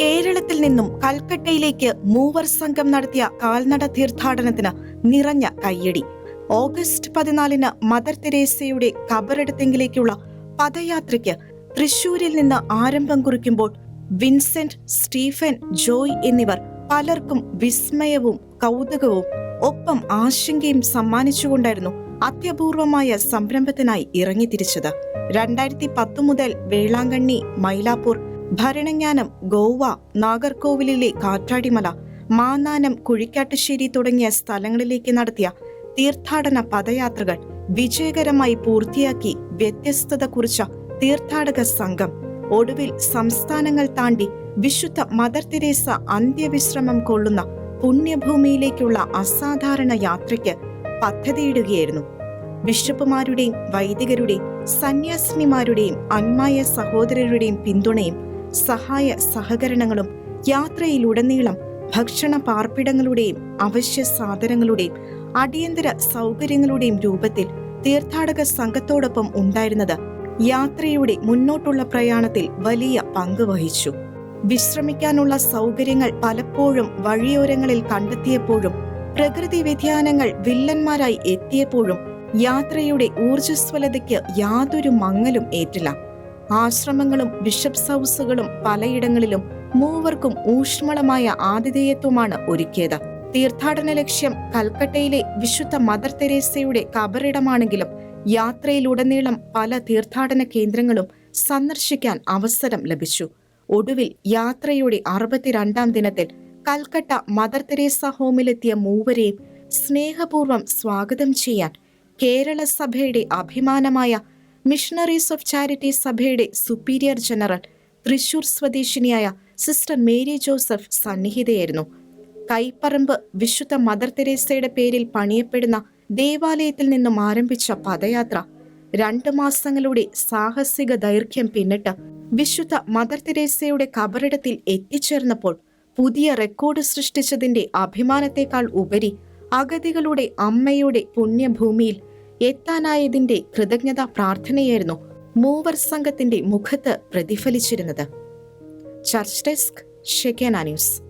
കേരളത്തിൽ നിന്നും കൽക്കട്ടയിലേക്ക് മൂവർ സംഘം നടത്തിയ കാൽനട തീർത്ഥാടനത്തിന് നിറഞ്ഞ കയ്യടി. ഓഗസ്റ്റ് പതിനാലിന് മദർ തെരേസയുടെ കബറടത്തെങ്കിലേക്കുള്ള പദയാത്രയ്ക്ക് തൃശൂരിൽ നിന്ന് ആരംഭം കുറിക്കുമ്പോൾ വിൻസെന്റ് സ്റ്റീഫൻ ജോയ് എന്നിവർ പലർക്കും വിസ്മയവും കൗതുകവും ഒപ്പം ആശങ്കയും സമ്മാനിച്ചുകൊണ്ടായിരുന്നു അത്യപൂർവമായ സംരംഭത്തിനായി ഇറങ്ങിത്തിരിച്ചത്. രണ്ടായിരത്തി പത്ത് മുതൽ വേളാങ്കണ്ണി മൈലാപ്പൂർ ഭരണങ്ങാനം ഗോവ നാഗർകോവിലിലെ കാറ്റാടിമല മാനാനം കുഴിക്കാട്ടുശ്ശേരി തുടങ്ങിയ സ്ഥലങ്ങളിലേക്ക് നടത്തിയ തീർത്ഥാടന പദയാത്രകൾ വിജയകരമായി പൂർത്തിയാക്കി വ്യത്യസ്തത കുറിച്ച തീർത്ഥാടക സംഘം. ഒടുവിൽ സംസ്ഥാനങ്ങൾ താണ്ടി വിശുദ്ധ മദർ തെരേസ അന്ത്യവിശ്രമം കൊള്ളുന്ന പുണ്യഭൂമിയിലേക്കുള്ള അസാധാരണ യാത്രയ്ക്ക് പദ്ധതിയിടുകയായിരുന്നു. ബിഷപ്പുമാരുടെയും വൈദികരുടെയും സന്യാസിനിമാരുടെയും അന്മായ സഹോദരരുടെയും പിന്തുണയും സഹായ സഹകരണങ്ങളും യാത്രയിലുടനീളം ഭക്ഷണ പാർപ്പിടങ്ങളുടെയും അവശ്യ സാധനങ്ങളുടെയും അടിയന്തര സൗകര്യങ്ങളുടെയും രൂപത്തിൽ തീർത്ഥാടക സംഘത്തോടൊപ്പം ഉണ്ടായിരുന്നത് യാത്രയുടെ മുന്നോട്ടുള്ള പ്രയാണത്തിൽ വലിയ പങ്ക് വഹിച്ചു. വിശ്രമിക്കാനുള്ള സൗകര്യങ്ങൾ പലപ്പോഴും വഴിയോരങ്ങളിൽ കണ്ടെത്തിയപ്പോഴും പ്രകൃതി വ്യതിയാനങ്ങൾ വില്ലന്മാരായി എത്തിയപ്പോഴും യാത്രയുടെ ഊർജസ്വലതയ്ക്ക് യാതൊരു മങ്ങലും ഏറ്റില്ല. ആശ്രമങ്ങളും ബിഷപ്സ് ഹൗസുകളും പലയിടങ്ങളിലും മൂവർക്കും ഊഷ്മളമായ ആതിഥേയത്വമാണ് ഒരുക്കിയത്. തീർത്ഥാടന ലക്ഷ്യം കൽക്കട്ടയിലെ വിശുദ്ധ മദർ തെരേസയുടെ കബറിടമാണെങ്കിലും യാത്രയിലുടനീളം പല തീർത്ഥാടന കേന്ദ്രങ്ങളും സന്ദർശിക്കാൻ അവസരം ലഭിച്ചു. ഒടുവിൽ യാത്രയുടെ അറുപത്തിരണ്ടാം ദിനത്തിൽ കൽക്കട്ട മദർ തെരേസ ഹോമിലെത്തിയ മൂവരെയും സ്നേഹപൂർവം സ്വാഗതം ചെയ്യാൻ കേരള സഭയുടെ അഭിമാനമായ മിഷണറീസ് ഓഫ് ചാരിറ്റി സഭയുടെ സുപ്പീരിയർ ജനറൽ തൃശൂർ സ്വദേശിനിയായ സിസ്റ്റർ മേരി ജോസഫ് സന്നിഹിതയായിരുന്നു. കൈപ്പറമ്പ് വിശുദ്ധ മദർ തെരേസയുടെ പേരിൽ പണിയപ്പെടുന്ന ദേവാലയത്തിൽ നിന്നും ആരംഭിച്ച പദയാത്ര രണ്ട് മാസങ്ങളുടെ സാഹസിക ദൈർഘ്യം പിന്നിട്ട് വിശുദ്ധ മദർ തെരേസയുടെ കബറിടത്തിൽ എത്തിച്ചേർന്നപ്പോൾ പുതിയ റെക്കോർഡ് സൃഷ്ടിച്ചതിന്റെ അഭിമാനത്തെക്കാൾ ഉപരി അഗതികളുടെ അമ്മയുടെ പുണ്യഭൂമിയിൽ എത്താനായതിന്റെ കൃതജ്ഞതാ പ്രാർത്ഥനയായിരുന്നു മൂവർ സംഘത്തിന്റെ മുഖത്ത് പ്രതിഫലിച്ചിരുന്നത്. Church desk Shekinah news.